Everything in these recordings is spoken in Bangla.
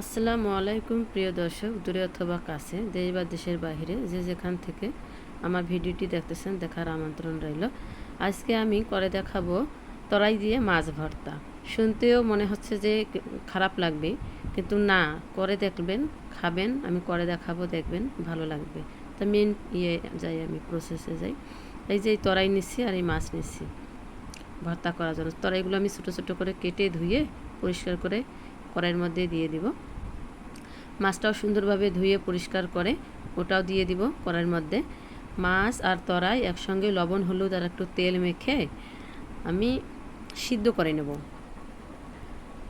আসসালামু আলাইকুম, প্রিয় দর্শক, দূরে অথবা কাছে, দেশ বা দেশের বাইরে যে যেখান থেকে আমার ভিডিওটি দেখতেছেন, দেখার আমন্ত্রণ রইল। আজকে আমি করে দেখাবো তরাই দিয়ে মাছ ভর্তা। শুনতেও মনে হচ্ছে যে খারাপ লাগবে, কিন্তু না, করে দেখবেন, খাবেন, আমি করে দেখাবো, দেখবেন, ভালো লাগবে। তা মেন ইয়ে যাই, আমি প্রসেসে যাই। এই যে তরাই নিচ্ছি আর এই মাছ নিচ্ছি। ভর্তা করার জন্য। তরাইগুলো আমি ছোটো ছোটো করে কেটে ধুয়ে পরিষ্কার করে কড়াইয়ের মধ্যে দিয়ে দিব। মাছটাও সুন্দরভাবে ধুয়ে পরিষ্কার করে ওটাও দিয়ে দিব কড়াইয়ের মধ্যে। মাছ আর তরাই একসঙ্গে লবণ, হলুদ আর একটু তেল মেখে আমি সিদ্ধ করে নেব।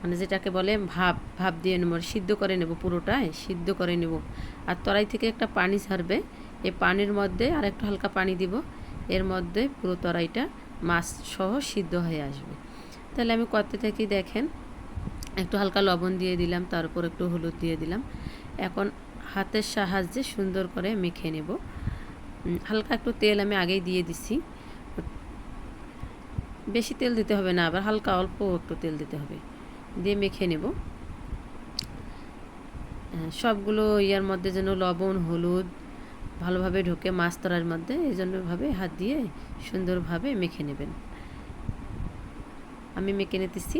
মানে যেটাকে বলে ভাপ ভাপ দিয়ে নেব সিদ্ধ করে নেব পুরোটাই, সিদ্ধ করে নেব। আর তরাই থেকে একটা পানি ছাড়বে, এই পানির মধ্যে আর একটু হালকা পানি দিব, এর মধ্যে পুরো তরাইটা মাছ সহ সিদ্ধ হয়ে আসবে। তাহলে আমি করতে থাকি দেখেন একটু হালকা লবণ দিয়ে দিলাম তার উপর একটু হলুদ দিয়ে দিলাম। এখন হাতের সাহায্যে সুন্দর করে মেখে নেব। হালকা একটু তেল আমি আগেই দিয়ে দিছি। বেশি তেল দিতে হবে না, আবার হালকা অল্প একটু তেল দিতে হবে। দিয়ে মেখে নেব। সবগুলো ইয়ার মধ্যে যেন লবণ, হলুদ ভালোভাবে ঢোকে মাছ তরার মধ্যে, এই জন্যভাবে হাত দিয়ে সুন্দরভাবে মেখে নেবেন। আমি মেখে নিতেছি।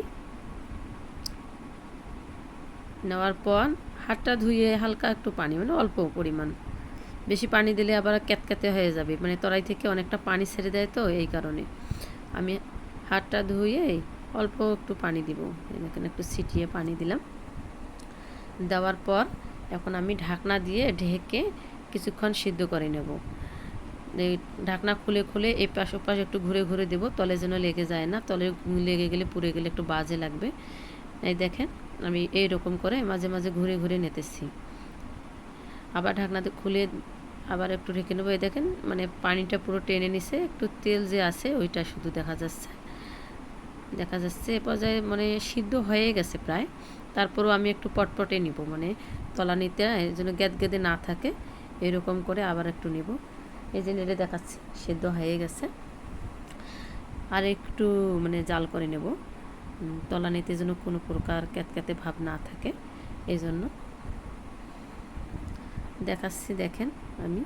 নেওয়ার পর হাতটা ধুয়ে হালকা একটু পানি মানে অল্প পরিমাণ। বেশি পানি দিলে আবার ক্যাতক্যাতে হয়ে যাবে মানে তরাই থেকে অনেকটা পানি ছেড়ে দেয় তো এই কারণে। আমি হাতটা ধুয়ে অল্প একটু পানি দিব, এখানে একটু ছিটিয়ে পানি দিলাম। দেওয়ার পর এখন আমি ঢাকনা দিয়ে ঢেকে কিছুক্ষণ সিদ্ধ করে নেব। এই ঢাকনা খুলে খুলে এই পাশ ওপাশ একটু ঘুরে ঘুরে দেবো, তলে যেন লেগে যায় না। তলে লেগে গেলে পুড়ে গেলে একটু বাজে লাগবে। এই দেখেন, আমি এই রকম করে মাঝে মাঝে ঘুরে ঘুরে নিতেছি। আবার ঢাকনাতে খুলে আবার একটু ঢেকে নেব। এই দেখেন মানে পানিটা পুরো টেনে নিছে, একটু তেল যে আছে ওইটা শুধু দেখা যাচ্ছে। দেখা যাচ্ছে এ পর্যায়ে মানে সিদ্ধ হয়ে গেছে প্রায়। তারপরেও আমি একটু পটপটে নিব মানে তলা নিতে যেন গ্যাদ গেদে না থাকে, এরকম করে আবার একটু নিব। এই যে নেড়ে দেখাচ্ছি, সিদ্ধ হয়ে গেছে। আর একটু মানে জাল করে নেব। তলানিতে যেন কোনো প্রকার ক্যাতক্যাতে ভাব না থাকে এই জন্য দেখাচ্ছি, দেখেন আমি।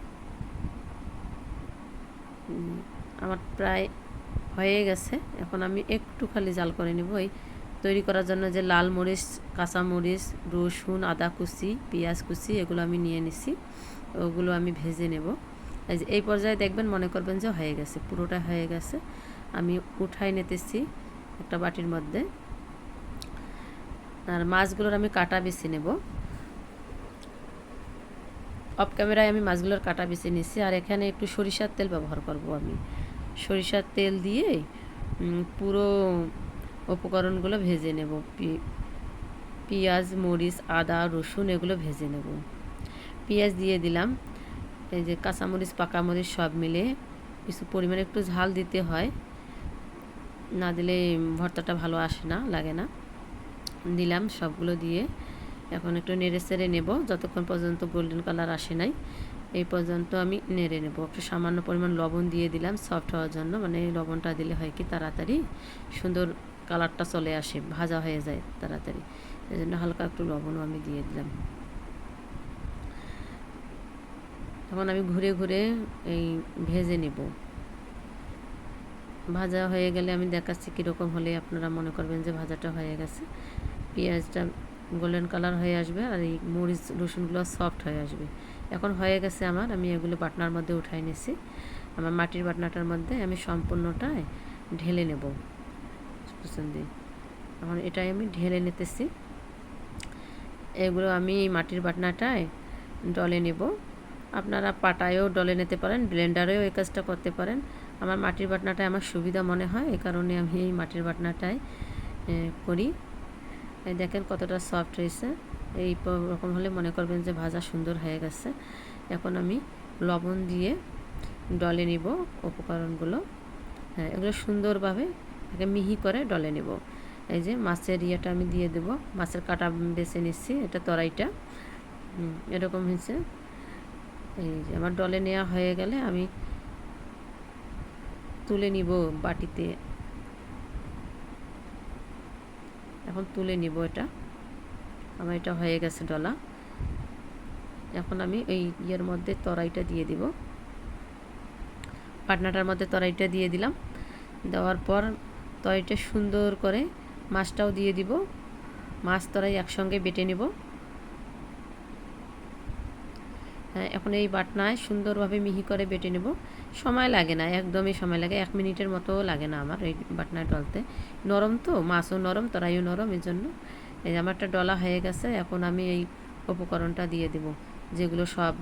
আমার প্রায় হয়ে গেছে, এখন আমি একটু খালি জাল করে নেব। এই তৈরি করার জন্য যে লাল মরিচ, কাঁচা মরিচ, রসুন, আদা কুচি, পেঁয়াজ কুচি, এগুলো আমি নিয়ে নিছি, ওগুলো আমি ভেজে নেব। এই পর্যায়ে দেখবেন মনে করবেন যে হয়ে গেছে, পুরোটা হয়ে গেছে। আমি উঠাই নিতেছি একটা বাটির মধ্যে। আর মাছগুলোর আমি কাটা বেছে নেব। অফ ক্যামেরায় আমি মাছগুলোর কাটা বেছে নিচ্ছি আর এখানে একটু সরিষার তেল ব্যবহার করব আমি। সরিষার তেল দিয়ে পুরো উপকরণগুলো ভেজে নেব। পেঁয়াজ, মরিচ, আদা, রসুন এগুলো ভেজে নেব। পেঁয়াজ দিয়ে দিলাম। এই যে কাঁচামরিচ পাকামরিচ সব মিলে কিছু পরিমাণে একটু ঝাল দিতে হয়। না দিলে ভর্তাটা ভালো আসে না, লাগে না। দিলাম সবগুলো দিয়ে। এখন একটু নেড়ে সেড়ে নেব, যতক্ষণ পর্যন্ত গোল্ডেন কালার আসে নাই। এই পর্যন্ত আমি নেড়ে নেব। একটু সামান্য পরিমাণ লবণ দিয়ে দিলাম সফট হওয়ার জন্য। মানে লবণটা দিলে হয় কি তাড়াতাড়ি সুন্দর কালারটা চলে আসে, ভাজা হয়ে যায় তাড়াতাড়ি। এই জন্য হালকা একটু লবণও আমি দিয়ে দিলাম। এখন আমি ঘুরে ঘুরে এই ভেজে নেব। ভাজা হয়ে গেলে আমি দেখাচ্ছি কীরকম হলে আপনারা মনে করবেন যে ভাজাটা হয়ে গেছে। পেঁয়াজটা গোল্ডেন কালার হয়ে আসবে আর এই মরিচ, রসুনগুলো সফট হয়ে আসবে। এখন হয়ে গেছে আমার, আমি এগুলো বাটনার মধ্যে উঠাই নিছি। আমার মাটির বাটনাটার মধ্যে আমি সম্পূর্ণটাই ঢেলে নেব। দিয়ে এখন এটাই আমি ঢেলে নিতেছি। এগুলো আমি মাটির বাটনাটায় ডলে নেব। আপনারা পাটায়ও ডলে নিতে পারেন ব্লেন্ডারেও এই কাজটা করতে পারেন। আমার মাটির বাটনাটায় আমার সুবিধা মনে হয় এই কারণে আমি এই মাটির বাটনাটায় করি। দেখেন কতটা সফট হয়েছে। এই রকম হলে মনে করবেন যে ভাজা সুন্দর হয়ে গেছে। এখন আমি লবণ দিয়ে ডলে নিব উপকরণগুলো। হ্যাঁ এগুলো সুন্দরভাবে একে মিহি করে ডলে নেব। এই যে মাছের ইয়েটা আমি দিয়ে দেব। মাছের কাটা বেছে নিচ্ছি, এটা তরাইটা। এরকম হয়েছে। এই যে আমার ডলে নেওয়া হয়ে গেলে আমি তুলে নিব বাটিতে। এখন তুলে নিব এটা। আমার এটা হয়ে গেছে ডলা। এখন আমি এই ইয়ের মধ্যে তরাইটা দিয়ে দিব। পাটনাটার মধ্যে তরাইটা দিয়ে দিলাম। দেওয়ার পর তরাইটা সুন্দর করে মাছটাও দিয়ে দিব। মাছ তরাই একসঙ্গে বেটে নেব হ্যাঁ এখন এই বাটনায় সুন্দরভাবে মিহি করে বেটে নেব। সময় লাগে না, একদমই সময় লাগে, এক মিনিটের মতো লাগে না আমার এই বাটনায় ডলতে। নরম তো, মাছও নরম, তরাইও নরম, এই জন্য। এই আমারটা ডলা হয়ে গেছে, এখন আমি এই উপকরণটা দিয়ে দেব, যেগুলো সব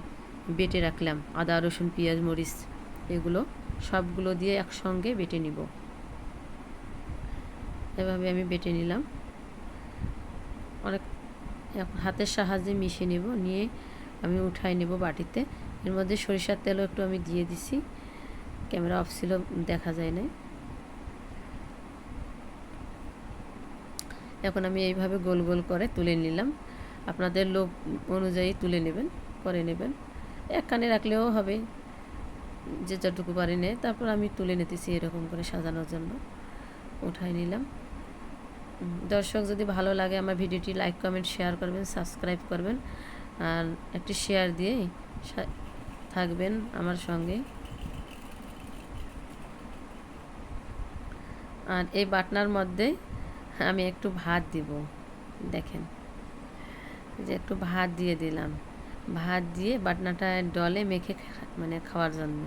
বেটে রাখলাম, আদা, রসুন, পেঁয়াজ, মরিচ, এগুলো সবগুলো দিয়ে একসঙ্গে বেটে নিব। এভাবে আমি বেটে নিলাম। অনেক হাতের সাহায্যে মিশিয়ে নেব, নিয়ে আমি উঠাই নেব বাটিতে। এর মধ্যে সরিষার তেলও একটু আমি দিয়ে দিছি। ক্যামেরা অফ ছিল, দেখা যায় না এখন আমি এইভাবে গোল গোল করে তুলে নিলাম। আপনাদের লোভ অনুযায়ী তুলে নেবেন, করে নেবেন। এক কানে রাখলেও হবে। যে যতটুকু পারি নেই তারপর আমি তুলে নিতেছি এরকম করে সাজানোর জন্য। উঠাই নিলাম। দর্শক, যদি ভালো লাগে আমার ভিডিওটি লাইক কমেন্ট শেয়ার করবেন সাবস্ক্রাইব করবেন। আর একটি শেয়ার দিয়ে থাকবেন আমার সঙ্গে। আর এই বাটনার মধ্যে আমি একটু ভাত দিব, দেখেন। যে একটু ভাত দিয়ে দিলাম। ভাত দিয়ে বাটনাটা ডলে মেখে মানে খাওয়ার জন্য।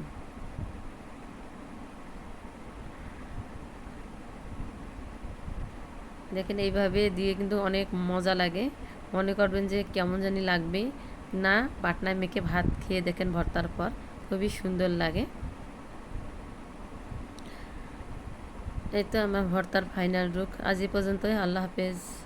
দেখেন এইভাবে দিয়ে কিন্তু অনেক মজা লাগে। মনে করবেন যে কেমন জানি লাগবে। না, পাটনায় মেখে ভাত খেয়ে দেখেন ভর্তার পর। খুবই সুন্দর লাগে। এই তো আমার ভর্তার ফাইনাল রুখ আজ এই পর্যন্তই। আল্লাহ হাফেজ।